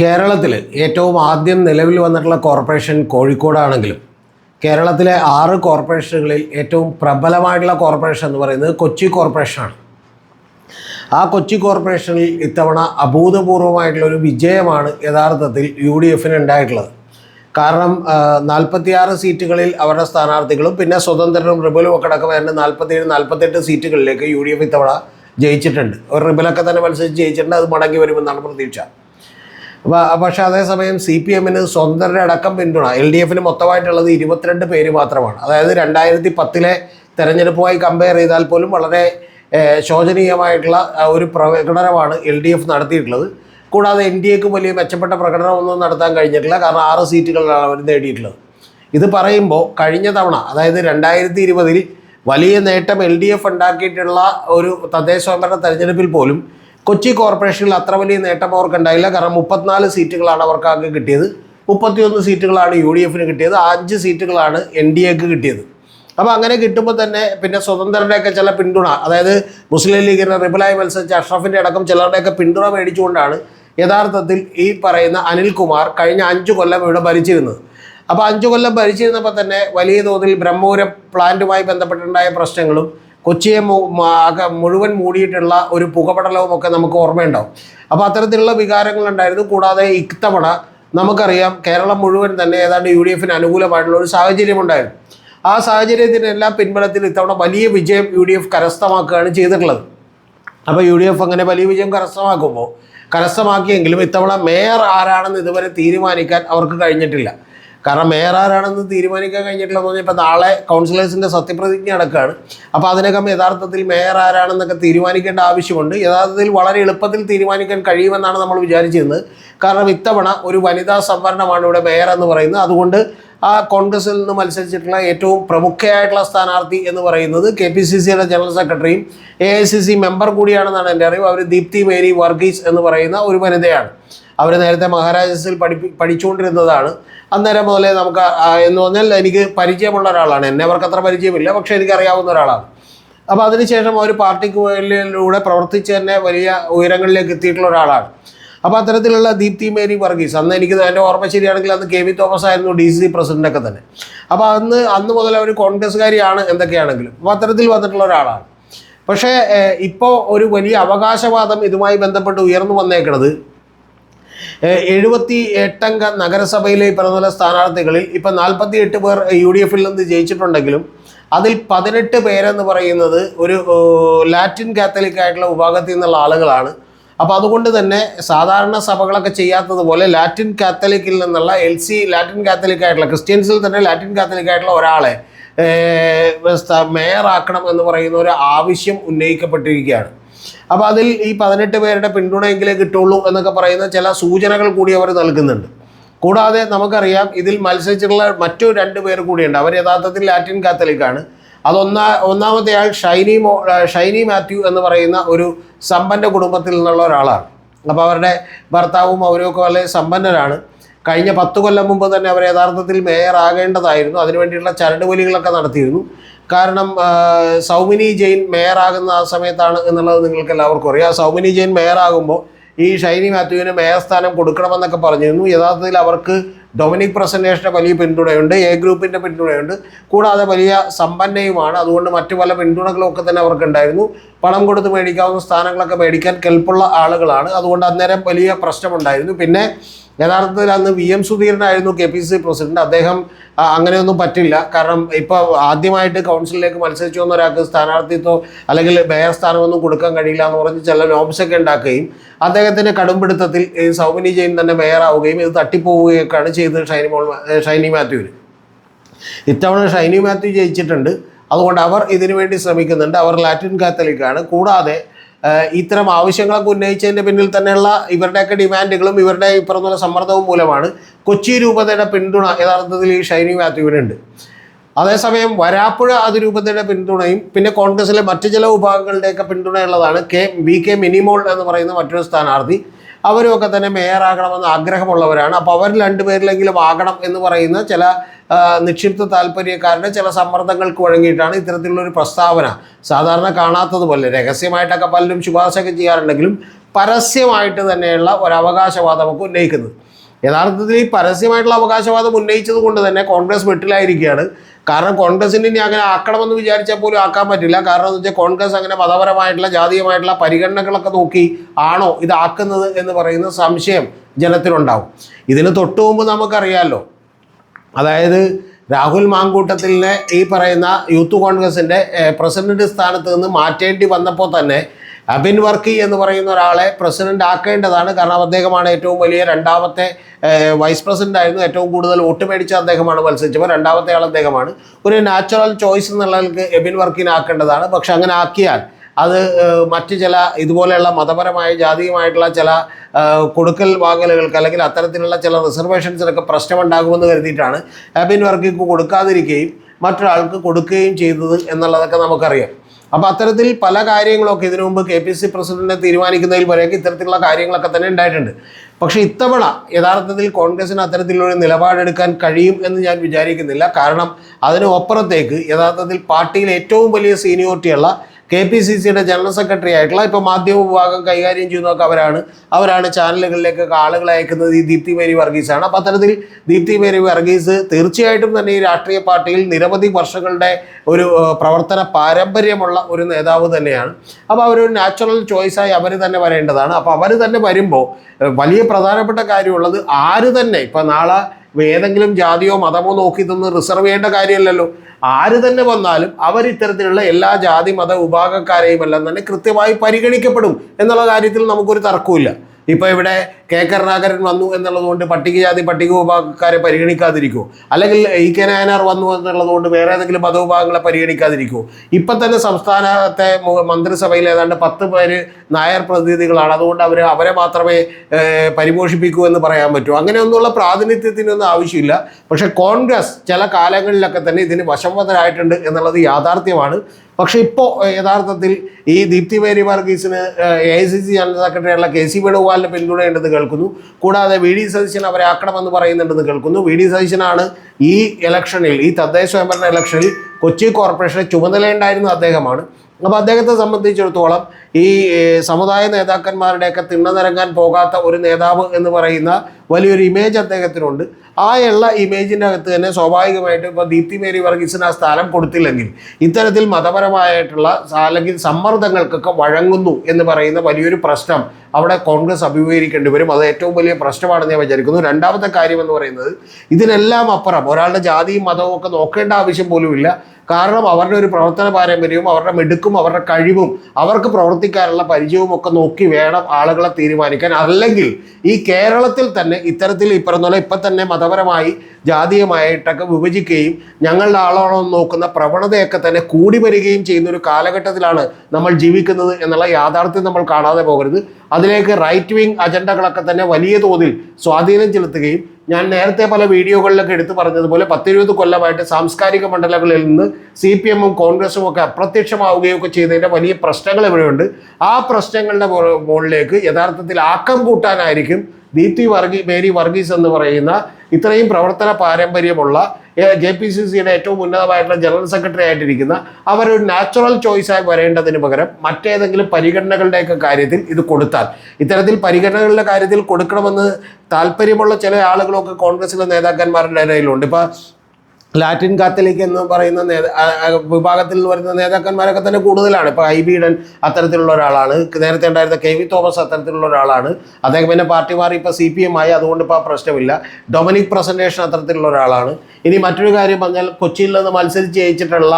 കേരളത്തിൽ ഏറ്റവും ആദ്യം നിലവിൽ വന്നിട്ടുള്ള കോർപ്പറേഷൻ കോഴിക്കോടാണെങ്കിലും കേരളത്തിലെ ആറ് കോർപ്പറേഷനുകളിൽ ഏറ്റവും പ്രബലമായിട്ടുള്ള കോർപ്പറേഷൻ എന്ന് പറയുന്നത് കൊച്ചി കോർപ്പറേഷനാണ്. ആ കൊച്ചി കോർപ്പറേഷനിൽ ഇത്തവണ അഭൂതപൂർവമായിട്ടുള്ള ഒരു വിജയമാണ് യഥാർത്ഥത്തിൽ യു ഡി എഫിന് ഉണ്ടായിട്ടുള്ളത്. കാരണം നാൽപ്പത്തിയാറ് സീറ്റുകളിൽ അവരുടെ സ്ഥാനാർത്ഥികളും പിന്നെ സ്വതന്ത്രരും റിബലും ഒക്കെ അടക്കം വരുന്ന നാൽപ്പത്തിയേഴ് നാൽപ്പത്തെട്ട് സീറ്റുകളിലേക്ക് യു ഡി എഫ് ഇത്തവണ ജയിച്ചിട്ടുണ്ട്. ഒരു റിബലൊക്കെ തന്നെ മത്സരിച്ച് ജയിച്ചിട്ടുണ്ട് അത് മടങ്ങി വരുമെന്നാണ് പ്രതീക്ഷ. പക്ഷേ അതേസമയം സി പി എമ്മിന് സ്വതന്ത്രരുടെ അടക്കം പിന്തുണ എൽ ഡി എഫിന് മൊത്തമായിട്ടുള്ളത് ഇരുപത്തിരണ്ട് പേര് മാത്രമാണ്. അതായത് രണ്ടായിരത്തി പത്തിലെ തെരഞ്ഞെടുപ്പുമായി കമ്പയർ ചെയ്താൽ പോലും വളരെ ശോചനീയമായിട്ടുള്ള ഒരു പ്രകടനമാണ് എൽ ഡി എഫ് നടത്തിയിട്ടുള്ളത്. കൂടാതെ എൻ ഡി എക്ക് വലിയ മെച്ചപ്പെട്ട പ്രകടനമൊന്നും നടത്താൻ കഴിഞ്ഞിട്ടില്ല. കാരണം ആറ് സീറ്റുകളാണ് അവർ നേടിയിട്ടുള്ളത്. ഇത് പറയുമ്പോൾ കഴിഞ്ഞ തവണ അതായത് രണ്ടായിരത്തി ഇരുപതിൽ വലിയ നേട്ടം എൽ ഡി എഫ് ഉണ്ടാക്കിയിട്ടുള്ള ഒരു തദ്ദേശ സ്വയംഭരണ തെരഞ്ഞെടുപ്പിൽ പോലും കൊച്ചി കോർപ്പറേഷനിൽ അത്ര വലിയ നേട്ടം അവർക്ക് ഉണ്ടായില്ല കാരണം മുപ്പത്തിനാല് സീറ്റുകളാണ് അവർക്ക് ആകെ കിട്ടിയത്. മുപ്പത്തിയൊന്ന് സീറ്റുകളാണ് യു ഡി എഫിന് കിട്ടിയത്. അഞ്ച് സീറ്റുകളാണ് എൻ ഡി എക്ക് കിട്ടിയത്. അപ്പോൾ അങ്ങനെ കിട്ടുമ്പോൾ തന്നെ പിന്നെ സ്വതന്ത്രരുടെയൊക്കെ ചില പിന്തുണ അതായത് മുസ്ലിം ലീഗിന്റെ റിബലായി മത്സരിച്ച അഷ്റഫിന്റെ അടക്കം ചിലരുടെയൊക്കെ പിന്തുണ മേടിച്ചുകൊണ്ടാണ് യഥാർത്ഥത്തിൽ ഈ പറയുന്ന അനിൽകുമാർ കഴിഞ്ഞ അഞ്ച് കൊല്ലം ഇവിടെ ഭരിച്ചിരുന്നത്. അപ്പോൾ അഞ്ച് കൊല്ലം ഭരിച്ചിരുന്നപ്പോൾ തന്നെ വലിയ തോതിൽ ബ്രഹ്മപുരം പ്ലാന്റുമായി ബന്ധപ്പെട്ടുണ്ടായ പ്രശ്നങ്ങളും കൊച്ചിയെ മുഴുവൻ മൂടിയിട്ടുള്ള ഒരു പുകപടലവും ഒക്കെ നമുക്ക് ഓർമ്മയുണ്ടാവും. അപ്പോൾ അത്തരത്തിലുള്ള വികാരങ്ങൾ വികാരങ്ങളുണ്ടായിരുന്നു. കൂടാതെ ഇത്തവണ നമുക്കറിയാം കേരളം മുഴുവൻ തന്നെ ഏതാണ്ട് യു ഡി എഫിന് അനുകൂലമായിട്ടുള്ള ഒരു സാഹചര്യം ഉണ്ടായിരുന്നു. ആ സാഹചര്യത്തിനെല്ലാം പിൻബലത്തിൽ ഇത്തവണ വലിയ വിജയം യു ഡി എഫ് കരസ്ഥമാക്കുകയാണ് ചെയ്തിട്ടുള്ളത്. അപ്പോൾ യു ഡി എഫ് അങ്ങനെ വലിയ വിജയം കരസ്ഥമാക്കുമ്പോൾ കരസ്ഥമാക്കിയെങ്കിലും ഇത്തവണ മേയർ ആരാണെന്ന് ഇതുവരെ തീരുമാനിക്കാൻ അവർക്ക് കഴിഞ്ഞിട്ടില്ല. കാരണം മേയർ ആരാണെന്ന് തീരുമാനിക്കാൻ കഴിഞ്ഞിട്ടില്ല എന്ന് പറഞ്ഞാൽ നാളെ കൗൺസിലേഴ്സിന്റെ സത്യപ്രതിജ്ഞ അടക്കമാണ് അപ്പോൾ അതിനകം യഥാർത്ഥത്തിൽ മേയർ ആരാണെന്നൊക്കെ തീരുമാനിക്കേണ്ട ആവശ്യമുണ്ട്. യഥാർത്ഥത്തിൽ വളരെ എളുപ്പത്തിൽ തീരുമാനിക്കാൻ കഴിയുമെന്നാണ് നമ്മൾ വിചാരിച്ചിരുന്നത്. കാരണം ഇത്തവണ ഒരു വനിതാ സംവരണമാണ് ഇവിടെ മേയർ എന്ന് പറയുന്നത്. അതുകൊണ്ട് ആ കോൺഗ്രസിൽ നിന്ന് മത്സരിച്ചിട്ടുള്ള ഏറ്റവും പ്രമുഖയായിട്ടുള്ള സ്ഥാനാർത്ഥി എന്ന് പറയുന്നത് കെ പി സി സിയുടെ ജനറൽ സെക്രട്ടറിയും A I C C member കൂടിയാണെന്നാണ് എന്റെ അറിവ്. അവർ ദീപ്തി മേരി വർഗീസ് എന്ന് പറയുന്ന ഒരു വനിതയാണ്. അവർ നേരത്തെ മഹാരാജസിൽ പഠിപ്പി പഠിച്ചുകൊണ്ടിരുന്നതാണ്. അന്നേരം മുതലേ നമുക്ക് എന്ന് പറഞ്ഞാൽ എനിക്ക് പരിചയമുള്ള ഒരാളാണ്. എന്നെ അവർക്ക് അത്ര പരിചയമില്ല പക്ഷേ എനിക്കറിയാവുന്ന ഒരാളാണ്. അപ്പോൾ അതിനുശേഷം അവർ പാർട്ടിക്ക് വേണ്ടിയിലൂടെ പ്രവർത്തിച്ച് തന്നെ വലിയ ഉയരങ്ങളിലേക്ക് എത്തിയിട്ടുള്ള ഒരാളാണ്. അപ്പോൾ അത്തരത്തിലുള്ള ദീപ്തി മേരി വർഗീസ് അന്ന് എനിക്ക് എന്റെ ഓർമ്മ ശരിയാണെങ്കിൽ അന്ന് കെ വി തോമസ് ആയിരുന്നു ഡി സി പ്രസിഡന്റൊക്കെ തന്നെ. അപ്പോൾ അന്ന് അന്ന് മുതൽ അവർ കോൺഗ്രസ്സുകാരിയാണ് എന്തൊക്കെയാണെങ്കിലും. അപ്പോൾ അത്തരത്തിൽ വന്നിട്ടുള്ള ഒരാളാണ്. പക്ഷേ ഇപ്പോൾ ഒരു വലിയ അവകാശവാദം ഇതുമായി ബന്ധപ്പെട്ട് ഉയർന്നു വന്നേക്കുന്നത് എഴുപത്തി എട്ടംഗ നഗരസഭയിലെ പറഞ്ഞ സ്ഥാനാർത്ഥികളിൽ ഇപ്പം നാൽപ്പത്തി എട്ട് പേർ യു ഡി എഫിൽ നിന്ന് ജയിച്ചിട്ടുണ്ടെങ്കിലും അതിൽ പതിനെട്ട് പേരെന്ന് പറയുന്നത് ഒരു ലാറ്റിൻ കാത്തലിക് ആയിട്ടുള്ള വിഭാഗത്തിൽ നിന്നുള്ള ആളുകളാണ്. അപ്പോൾ അതുകൊണ്ട് തന്നെ സാധാരണ സഭകളൊക്കെ ചെയ്യാത്തതുപോലെ ലാറ്റിൻ കാത്തലിക്കിൽ നിന്നുള്ള എൽ സി ലാറ്റിൻ കാത്തലിക് ആയിട്ടുള്ള ക്രിസ്ത്യൻസിൽ തന്നെ ലാറ്റിൻ കാത്തലിക് ആയിട്ടുള്ള ഒരാളെ മേയറാക്കണം എന്ന് പറയുന്ന ഒരു ആവശ്യം ഉന്നയിക്കപ്പെട്ടിരിക്കുകയാണ്. അപ്പോൾ അതിൽ ഈ പതിനെട്ട് പേരുടെ പിന്തുണയെങ്കിലേ കിട്ടുള്ളൂ എന്നൊക്കെ പറയുന്ന ചില സൂചനകൾ കൂടി അവർ നൽകുന്നുണ്ട്. കൂടാതെ നമുക്കറിയാം ഇതിൽ മത്സരിച്ചിട്ടുള്ള മറ്റു രണ്ട് പേർ കൂടിയുണ്ട്. അവർ യഥാർത്ഥത്തിൽ ലാറ്റിൻ കാത്തലിക്കാണ്. അതൊന്നാ ഒന്നാമത്തെ ആൾ ഷൈനി മോ ഷൈനി മാത്യു എന്ന് പറയുന്ന ഒരു സമ്പന്ന കുടുംബത്തിൽ നിന്നുള്ള ഒരാളാണ്. അപ്പോൾ അവരുടെ ഭർത്താവും അവരും ഒക്കെ വളരെ സമ്പന്നരാണ്. കഴിഞ്ഞ പത്ത് കൊല്ലം മുമ്പ് തന്നെ അവർ യഥാർത്ഥത്തിൽ മേയർ ആകേണ്ടതായിരുന്നു അതിനുവേണ്ടിയുള്ള ചരടുവലികളൊക്കെ നടത്തിയിരുന്നു. കാരണം സൗമിനി ജെയിൻ മേയറാകുന്ന ആ സമയത്താണ് എന്നുള്ളത് നിങ്ങൾക്ക് എല്ലാവർക്കും അറിയാം സൗമിനി ജെയിൻ മേയറാകുമ്പോൾ ഈ ഷൈനി മാത്യുവിന് മേയർ സ്ഥാനം കൊടുക്കണമെന്നൊക്കെ പറഞ്ഞിരുന്നു. യഥാർത്ഥത്തിൽ അവർക്ക് ഡൊമിനിക് പ്രസന്റേഷന്റെ വലിയ പിന്തുണയുണ്ട് എ ഗ്രൂപ്പിന്റെ പിന്തുണയുണ്ട്. കൂടാതെ വലിയ സമ്പന്നയുമാണ്. അതുകൊണ്ട് മറ്റു പല പിന്തുണകളും ഒക്കെ തന്നെ അവർക്കുണ്ടായിരുന്നു. പണം കൊടുത്ത് മേടിക്കാവുന്ന സ്ഥാനങ്ങളൊക്കെ മേടിക്കാൻ കെൽപ്പുള്ള ആളുകളാണ്. അതുകൊണ്ട് അന്നേരം വലിയ പ്രശ്നമുണ്ടായിരുന്നു. പിന്നെ യഥാർത്ഥത്തിൽ അന്ന് വി എം സുധീരനായിരുന്നു കെ പി സി പ്രസിഡന്റ്. അദ്ദേഹം അങ്ങനെയൊന്നും പറ്റില്ല. കാരണം ഇപ്പോൾ ആദ്യമായിട്ട് കൗൺസിലിലേക്ക് മത്സരിച്ചു വന്ന ഒരാൾക്ക് സ്ഥാനാർത്ഥിത്വം അല്ലെങ്കിൽ മേയർ സ്ഥാനമൊന്നും കൊടുക്കാൻ കഴിയില്ല എന്ന് പറഞ്ഞ് ചില നോംസൊക്കെ ഉണ്ടാക്കുകയും അദ്ദേഹത്തിന്റെ കടുംപിടുത്തത്തിൽ സൗമിനി ജെയിൻ തന്നെ മേയറാവുകയും ഇത് തട്ടിപ്പോവുകയൊക്കെയാണ് ചെയ്തത് ഷൈനി മോൾ ഷൈനി മാത്യുവിന്. ഇത്തവണ ഷൈനി മാത്യു ജയിച്ചിട്ടുണ്ട്. അതുകൊണ്ട് അവർ ഇതിനു വേണ്ടി ശ്രമിക്കുന്നുണ്ട്. അവർ ലാറ്റിൻ കാത്തലിക്കാണ്. കൂടാതെ ഇത്തരം ആവശ്യങ്ങളൊക്കെ ഉന്നയിച്ചതിന്റെ പിന്നിൽ തന്നെയുള്ള ഇവരുടെയൊക്കെ ഡിമാൻഡുകളും ഇവരുടെ ഇപ്പുറത്തുള്ള സമ്മർദ്ദവും മൂലമാണ് കൊച്ചി രൂപതയുടെ പിന്തുണ യഥാർത്ഥത്തിൽ ഈ ഷൈനി മാത്യുവിനുണ്ട് അതേസമയം വരാപ്പുഴ അതിരൂപതയുടെ പിന്തുണയും പിന്നെ കോൺഗ്രസിലെ മറ്റു ചില വിഭാഗങ്ങളുടെയൊക്കെ പിന്തുണയുള്ളതാണ് കെ വി കെ മിനിമോൾ എന്ന് പറയുന്ന മറ്റൊരു സ്ഥാനാർത്ഥി. അവരുമൊക്കെ തന്നെ മേയറാകണമെന്ന് ആഗ്രഹമുള്ളവരാണ്. അപ്പോൾ അവർ രണ്ടുപേരിലെങ്കിലും ആകണം എന്ന് പറയുന്ന ചില നിക്ഷിപ്ത താല്പര്യക്കാരുടെ ചില സമ്മർദ്ദങ്ങൾക്ക് വഴങ്ങിയിട്ടാണ് ഇത്തരത്തിലുള്ളൊരു പ്രസ്താവന. സാധാരണ കാണാത്തതുപോലെ രഹസ്യമായിട്ടൊക്കെ പലരും ശുപാർശയൊക്കെ ചെയ്യാറുണ്ടെങ്കിലും പരസ്യമായിട്ട് തന്നെയുള്ള ഒരു അവകാശവാദമൊക്കെ ഉന്നയിക്കുന്നത്. യഥാർത്ഥത്തിൽ ഈ പരസ്യമായിട്ടുള്ള അവകാശവാദം ഉന്നയിച്ചത് കൊണ്ട് തന്നെ കോൺഗ്രസ് വെട്ടിലായിരിക്കുകയാണ്. കാരണം കോൺഗ്രസിന് ഇനി അങ്ങനെ ആക്കണമെന്ന് വിചാരിച്ചാൽ പോലും ആക്കാൻ പറ്റില്ല. കാരണം എന്ന് വെച്ചാൽ കോൺഗ്രസ് അങ്ങനെ മതപരമായിട്ടുള്ള ജാതീയമായിട്ടുള്ള പരിഗണനകളൊക്കെ നോക്കി ആണോ ഇതാക്കുന്നത് എന്ന് പറയുന്ന സംശയം ജനത്തിനുണ്ടാവും ഇതിന് തൊട്ടു മുമ്പ് നമുക്കറിയാമല്ലോ അതായത് രാഹുൽ മാങ്കൂട്ടത്തിലിനെ ഈ പറയുന്ന യൂത്ത് കോൺഗ്രസിന്റെ പ്രസിഡന്റ് സ്ഥാനത്ത് നിന്ന് മാറ്റേണ്ടി വന്നപ്പോൾ തന്നെ അബിൻ വർക്കി എന്ന് പറയുന്ന ഒരാളെ പ്രസിഡന്റ് ആക്കേണ്ടതാണ്. കാരണം അദ്ദേഹമാണ് ഏറ്റവും വലിയ രണ്ടാമത്തെ വൈസ് പ്രസിഡന്റ് ആയിരുന്നു. ഏറ്റവും കൂടുതൽ വോട്ട് മേടിച്ച അദ്ദേഹമാണ് മത്സരിച്ചപ്പോൾ രണ്ടാമത്തെ ആൾ അദ്ദേഹമാണ്. ഒരു നാച്ചുറൽ ചോയ്സ് എന്നുള്ള എബിൻ വർക്കിനെ ആക്കേണ്ടതാണ്. പക്ഷെ അങ്ങനെ ആക്കിയാൽ അത് മറ്റ് ചില ഇതുപോലെയുള്ള മതപരമായ ജാതീയമായിട്ടുള്ള ചില കൊടുക്കൽ വാങ്ങലുകൾക്ക് അല്ലെങ്കിൽ അത്തരത്തിലുള്ള ചില റിസർവേഷൻസിനൊക്കെ പ്രശ്നമുണ്ടാകുമെന്ന് കരുതിയിട്ടാണ് എബിൻ വർക്കിക്ക് കൊടുക്കാതിരിക്കുകയും മറ്റൊരാൾക്ക് കൊടുക്കുകയും ചെയ്തത് എന്നുള്ളതൊക്കെ നമുക്കറിയാം. അപ്പോൾ അത്തരത്തിൽ പല കാര്യങ്ങളൊക്കെ ഇതിനു മുമ്പ് കെ പി സി പ്രസിഡന്റിനെ തീരുമാനിക്കുന്നതിൽ വരെയൊക്കെ ഇത്തരത്തിലുള്ള കാര്യങ്ങളൊക്കെ തന്നെ ഉണ്ടായിട്ടുണ്ട്. പക്ഷെ ഇത്തവണ യഥാർത്ഥത്തിൽ കോൺഗ്രസിന് അത്തരത്തിലൊരു നിലപാടെടുക്കാൻ കഴിയും എന്ന് ഞാൻ വിചാരിക്കുന്നില്ല. കാരണം അതിനപ്പുറത്തേക്ക് യഥാർത്ഥത്തിൽ പാർട്ടിയിൽ ഏറ്റവും വലിയ സീനിയോറിറ്റിയുള്ള കെ പി സി സിയുടെ ജനറൽ സെക്രട്ടറി ആയിട്ടുള്ള ഇപ്പോൾ മാധ്യമ വിഭാഗം കൈകാര്യം ചെയ്യുന്നതൊക്കെ അവരാണ്. അവരാണ് ചാനലുകളിലേക്ക് ആളുകളെ അയക്കുന്നത് ഈ ദീപ്തി മേരി വർഗീസാണ്. അപ്പോൾ അത്തരത്തിൽ ദീപ്തി മേരി വർഗീസ് തീർച്ചയായിട്ടും തന്നെ ഈ രാഷ്ട്രീയ പാർട്ടിയിൽ നിരവധി വർഷങ്ങളുടെ ഒരു പ്രവർത്തന പാരമ്പര്യമുള്ള ഒരു നേതാവ് തന്നെയാണ്. അപ്പോൾ അവരൊരു നാച്ചുറൽ ചോയ്സായി അവർ തന്നെ വരേണ്ടതാണ്. അപ്പോൾ അവർ തന്നെ വരുമ്പോൾ വലിയ പ്രധാനപ്പെട്ട കാര്യമുള്ളത് ആര് തന്നെ ഇപ്പം നാളെ ഏതെങ്കിലും ജാതിയോ മതമോ നോക്കി ഇതൊന്നും റിസർവ് ചെയ്യേണ്ട കാര്യമല്ലല്ലോ. ആര് തന്നെ വന്നാലും അവർ ഇത്തരത്തിലുള്ള എല്ലാ ജാതി മത വിഭാഗക്കാരെയും എല്ലാം തന്നെ കൃത്യമായി പരിഗണിക്കപ്പെടും എന്നുള്ള കാര്യത്തിൽ നമുക്കൊരു തർക്കമില്ല ഇപ്പോൾ ഇവിടെ കെ. കരുണാകരൻ വന്നു എന്നുള്ളതുകൊണ്ട് പട്ടികജാതി പട്ടിക വിഭാഗക്കാരെ പരിഗണിക്കാതിരിക്കുമോ അല്ലെങ്കിൽ ഇ. കെ. നായനാർ വന്നു എന്നുള്ളതുകൊണ്ട് വേറെ ഏതെങ്കിലും മതവിഭാഗങ്ങളെ പരിഗണിക്കാതിരിക്കുമോ ഇപ്പം തന്നെ സംസ്ഥാനത്തെ മന്ത്രിസഭയിൽ ഏതാണ്ട് പത്ത് പേര് നായർ പ്രതിനിധികളാണ്. അതുകൊണ്ട് അവർ അവരെ മാത്രമേ പരിപോഷിപ്പിക്കൂ എന്ന് പറയാൻ പറ്റൂ. അങ്ങനെയൊന്നുള്ള പ്രാതിനിധ്യത്തിനൊന്നും ആവശ്യമില്ല. പക്ഷേ കോൺഗ്രസ് ചില കാലങ്ങളിലൊക്കെ തന്നെ ഇതിന് വശംവദരായിട്ടുണ്ട് എന്നുള്ളത് യാഥാർത്ഥ്യമാണ്. പക്ഷേ ഇപ്പോൾ യഥാർത്ഥത്തിൽ ഈ Deepthi Mary വർഗീസിന് A I C C general സെക്രട്ടറിയുള്ള K C വേണുഗോപാലിന് പിന്തുണയുണ്ടെന്ന് കേൾക്കുന്നു. കൂടാതെ വി ഡി സതീശൻ അവരെ ആക്കണമെന്ന് പറയുന്നുണ്ടെന്ന് കേൾക്കുന്നു. വി ഡി സതീശനാണ് ഈ ഇലക്ഷനിൽ ഈ തദ്ദേശ സ്വയംഭരണ ഇലക്ഷനിൽ കൊച്ചി കോർപ്പറേഷന്റെ ചുമതലയുണ്ടായിരുന്ന അദ്ദേഹമാണ്. അപ്പോൾ അദ്ദേഹത്തെ സംബന്ധിച്ചിടത്തോളം ഈ സമുദായ നേതാക്കന്മാരുടെയൊക്കെ തിണ്ണനിറങ്ങാൻ പോകാത്ത ഒരു നേതാവ് എന്ന് പറയുന്ന വലിയൊരു ഇമേജ് അദ്ദേഹത്തിനുണ്ട്. ആ ഉള്ള ഇമേജിന്റെ അകത്ത് തന്നെ സ്വാഭാവികമായിട്ടും ഇപ്പോൾ ദീപ്തി മേരി വർഗീസിന് ആ സ്ഥാനം കൊടുത്തില്ലെങ്കിൽ ഇത്തരത്തിൽ മതപരമായിട്ടുള്ള അല്ലെങ്കിൽ സമ്മർദ്ദങ്ങൾക്കൊക്കെ വഴങ്ങുന്നു എന്ന് പറയുന്ന വലിയൊരു പ്രശ്നം അവിടെ കോൺഗ്രസ് അഭിമുഖീകരിക്കേണ്ടി വരും. അത് ഏറ്റവും വലിയ പ്രശ്നമാണെന്ന് ഞാൻ വിചാരിക്കുന്നു. രണ്ടാമത്തെ കാര്യം എന്ന് പറയുന്നത് ഇതിനെല്ലാം അപ്പുറം ഒരാളുടെ ജാതിയും മതവും ഒക്കെ നോക്കേണ്ട ആവശ്യം പോലുമില്ല. കാരണം അവരുടെ ഒരു പ്രവർത്തന പാരമ്പര്യവും അവരുടെ മെടുക്കും അവരുടെ കഴിവും അവർക്ക് പ്രവർത്തിക്കാനുള്ള പരിചയവും ഒക്കെ നോക്കി വേണം ആളുകളെ തീരുമാനിക്കാൻ. അല്ലെങ്കിൽ ഈ കേരളത്തിൽ തന്നെ ഇത്തരത്തിൽ ഈ പറഞ്ഞ പോലെ ഇപ്പം തന്നെ മതപരമായി ജാതീയമായിട്ടൊക്കെ വിഭജിക്കുകയും ഞങ്ങളുടെ ആളാണോ നോക്കുന്ന പ്രവണതയൊക്കെ തന്നെ കൂടി വരികയും ചെയ്യുന്ന ഒരു കാലഘട്ടത്തിലാണ് നമ്മൾ ജീവിക്കുന്നത് എന്നുള്ള യാഥാർത്ഥ്യം നമ്മൾ കാണാതെ പോകരുത്. അതിലേക്ക് റൈറ്റ് വിങ് അജണ്ടകളൊക്കെ തന്നെ വലിയ തോതിൽ സ്വാധീനം ചെലുത്തുകയും ഞാൻ നേരത്തെ പല വീഡിയോകളിലൊക്കെ എടുത്തു പറഞ്ഞതുപോലെ പത്തിരുപത് കൊല്ലമായിട്ട് സാംസ്കാരിക മണ്ഡലങ്ങളിൽ നിന്ന് സി പി എമ്മും കോൺഗ്രസും ഒക്കെ അപ്രത്യക്ഷമാവുകയോ ഒക്കെ ചെയ്തതിന്റെ വലിയ പ്രശ്നങ്ങൾ ഇവിടെയുണ്ട്. ആ പ്രശ്നങ്ങളുടെ മുകളിലേക്ക് യഥാർത്ഥത്തിൽ ആക്കം കൂട്ടാനായിരിക്കും ദീപ്തി വർഗീ മേരി വർഗീസ് എന്ന് പറയുന്ന ഇത്രയും പ്രവർത്തന പാരമ്പര്യമുള്ള ജെ പി സി സിയുടെ ഏറ്റവും ഉന്നതമായിട്ടുള്ള ജനറൽ സെക്രട്ടറി ആയിട്ടിരിക്കുന്ന അവരൊരു നാച്ചുറൽ ചോയ്സായി വരേണ്ടതിന് പകരം മറ്റേതെങ്കിലും പരിഗണനകളുടെയൊക്കെ കാര്യത്തിൽ ഇത് കൊടുത്താൽ. ഇത്തരത്തിൽ പരിഗണനകളുടെ കാര്യത്തിൽ കൊടുക്കണമെന്ന് താല്പര്യമുള്ള ചില ആളുകളൊക്കെ കോൺഗ്രസിലെ നേതാക്കന്മാരുടെ ഇടയിലുണ്ട്. ഇപ്പോൾ ലാറ്റിൻ കാത്തലിക് എന്ന് പറയുന്ന വിഭാഗത്തിൽ നിന്ന് വരുന്ന നേതാക്കന്മാരൊക്കെ തന്നെ കൂടുതലാണ്. ഇപ്പോൾ ഐ ബീഡൻ അത്തരത്തിലുള്ള ഒരാളാണ്. നേരത്തെ ഉണ്ടായിരുന്ന കെ വി തോമസ് അത്തരത്തിലുള്ള ഒരാളാണ്. അദ്ദേഹം പിന്നെ പാർട്ടി മാറി ഇപ്പോൾ സി പി എം ആയി. അതുകൊണ്ട് ഇപ്പോൾ പ്രശ്നമില്ല. ഡൊമിനിക് പ്രസന്റേഷൻ അത്തരത്തിലുള്ള ഒരാളാണ്. ഇനി മറ്റൊരു കാര്യം പറഞ്ഞാൽ കൊച്ചിയിൽ നിന്ന് മത്സരിച്ച് ജയിച്ചിട്ടുള്ള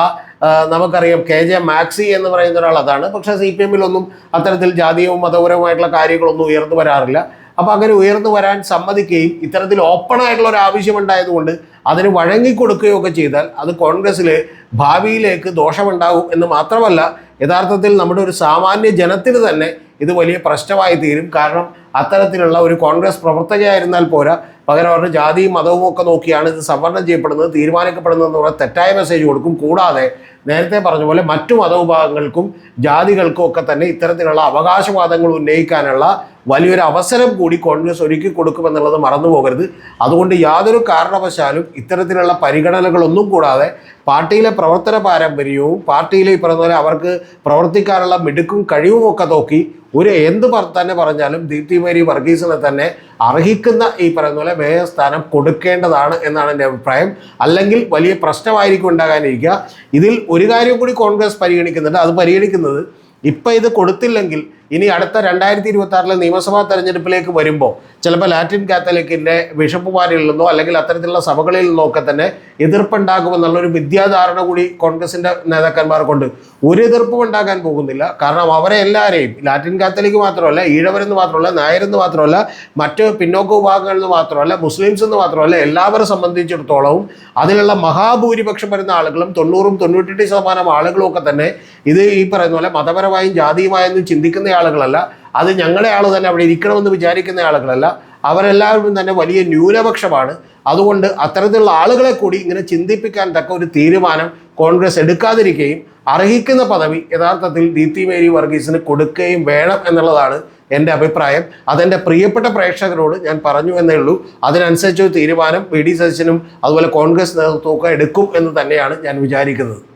നമുക്കറിയാം കെ ജെ മാക്സി എന്ന് പറയുന്ന ഒരാൾ അതാണ്. പക്ഷെ സി പി എമ്മിലൊന്നും അത്തരത്തിൽ ജാതീയവും മതപരവുമായിട്ടുള്ള കാര്യങ്ങളൊന്നും ഉയർന്നു വരാറില്ല. അപ്പോൾ അങ്ങനെ ഉയർന്നു വരാൻ സമ്മതിക്കുകയും ഇത്തരത്തിൽ ഓപ്പൺ ആയിട്ടുള്ള ഒരു ആവശ്യമുണ്ടായതുകൊണ്ട് അതിന് വഴങ്ങിക്കൊടുക്കുകയോ ഒക്കെ ചെയ്താൽ അത് കോൺഗ്രസ്സിൽ ഭാവിയിലേക്ക് ദോഷമുണ്ടാകും എന്ന് മാത്രമല്ല യഥാർത്ഥത്തിൽ നമ്മുടെ ഒരു സാമാന്യ ജനത്തിന് തന്നെ ഇത് വലിയ പ്രശ്നമായി തീരും കാരണം അത്തരത്തിലുള്ള ഒരു കോൺഗ്രസ് പ്രവർത്തകയായിരുന്നാൽ പോരാ പകരം അവരുടെ ജാതിയും മതവും ഒക്കെ നോക്കിയാണ് ഇത് സംവരണം ചെയ്യപ്പെടുന്നത് തീരുമാനിക്കപ്പെടുന്നത് എന്ന് പറഞ്ഞ തെറ്റായ മെസ്സേജ് കൊടുക്കും. കൂടാതെ നേരത്തെ പറഞ്ഞ പോലെ മറ്റു മതവിഭാഗങ്ങൾക്കും ജാതികൾക്കും ഒക്കെ തന്നെ ഇത്തരത്തിലുള്ള അവകാശവാദങ്ങൾ ഉന്നയിക്കാനുള്ള വലിയൊരു അവസരം കൂടി കോൺഗ്രസ് ഒരുക്കി കൊടുക്കുമെന്നുള്ളത് മറന്നു പോകരുത്. അതുകൊണ്ട് യാതൊരു കാരണവശാലും ഇത്തരത്തിലുള്ള പരിഗണനകളൊന്നും കൂടാതെ പാർട്ടിയിലെ പ്രവർത്തന പാരമ്പര്യവും പാർട്ടിയിലെ ഈ പറഞ്ഞ പോലെ അവർക്ക് പ്രവർത്തിക്കാനുള്ള മിടുക്കും കഴിവും ഒക്കെ നോക്കി ഒരു എന്ത് തന്നെ പറഞ്ഞാലും ദീപ്തി മേരി വർഗീസിനെ തന്നെ അർഹിക്കുന്ന ഈ പറയുന്ന പോലെ മേയർ സ്ഥാനം കൊടുക്കേണ്ടതാണ് എന്നാണ് എന്റെ അഭിപ്രായം. അല്ലെങ്കിൽ വലിയ പ്രശ്നമായിരിക്കും ഉണ്ടാകാനിരിക്കുക. ഇതിൽ ഒരു കാര്യം കൂടി കോൺഗ്രസ് പരിഗണിക്കുന്നുണ്ട്. അത് പരിഗണിക്കുന്നത് ഇപ്പം ഇത് കൊടുത്തില്ലെങ്കിൽ ഇനി അടുത്ത രണ്ടായിരത്തി ഇരുപത്തി ആറിലെ നിയമസഭാ തെരഞ്ഞെടുപ്പിലേക്ക് വരുമ്പോൾ ചിലപ്പോൾ ലാറ്റിൻ കാത്തലിക്കിന്റെ ബിഷപ്പുമാരിൽ നിന്നോ അല്ലെങ്കിൽ അത്തരത്തിലുള്ള സഭകളിൽ നിന്നോ ഒക്കെ തന്നെ എതിർപ്പുണ്ടാകുമെന്നുള്ളൊരു വിദ്യാധാരണ കൂടി കോൺഗ്രസിന്റെ നേതാക്കന്മാർക്കുണ്ട്. ഒരു എതിർപ്പും ഉണ്ടാകാൻ പോകുന്നില്ല. കാരണം അവരെ എല്ലാവരെയും ലാറ്റിൻ കാത്തലിക്ക് മാത്രമല്ല ഈഴവരെന്ന് മാത്രമല്ല നായരെന്ന് മാത്രമല്ല മറ്റ് പിന്നോക്ക വിഭാഗങ്ങളിൽ നിന്ന് മാത്രമല്ല മുസ്ലിംസ് എന്ന് മാത്രമല്ല എല്ലാവരെ സംബന്ധിച്ചിടത്തോളവും അതിലുള്ള മഹാഭൂരിപക്ഷം വരുന്ന ആളുകളും തൊണ്ണൂറും തൊണ്ണൂറ്റെട്ട് ശതമാനം ആളുകളും ഒക്കെ തന്നെ ഇത് ഈ പറയുന്ന പോലെ മതപരമായും ജാതിയുമായൊന്നും ചിന്തിക്കുന്ന ആളുകളല്ല. അത് ഞങ്ങളുടെ ആൾ തന്നെ അവിടെ ഇരിക്കണമെന്ന് വിചാരിക്കുന്ന ആളുകളല്ല. അവരെല്ലാവരും തന്നെ വലിയ ന്യൂനപക്ഷമാണ്. അതുകൊണ്ട് അത്തരത്തിലുള്ള ആളുകളെ കൂടി ഇങ്ങനെ ചിന്തിപ്പിക്കാൻ തക്ക ഒരു തീരുമാനം കോൺഗ്രസ് എടുക്കാതിരിക്കുകയും അർഹിക്കുന്ന പദവി യഥാർത്ഥത്തിൽ ദീപ്തി മേരി വർഗീസിന് കൊടുക്കുകയും വേണം എന്നുള്ളതാണ് എന്റെ അഭിപ്രായം. അതെന്റെ പ്രിയപ്പെട്ട പ്രേക്ഷകരോട് ഞാൻ പറഞ്ഞു എന്നേ ഉള്ളൂ. അതിനനുസരിച്ച് തീരുമാനം പി ഡി സതീശനും അതുപോലെ കോൺഗ്രസ് നേതൃത്വമൊക്കെ എടുക്കും എന്ന് തന്നെയാണ് ഞാൻ വിചാരിക്കുന്നത്.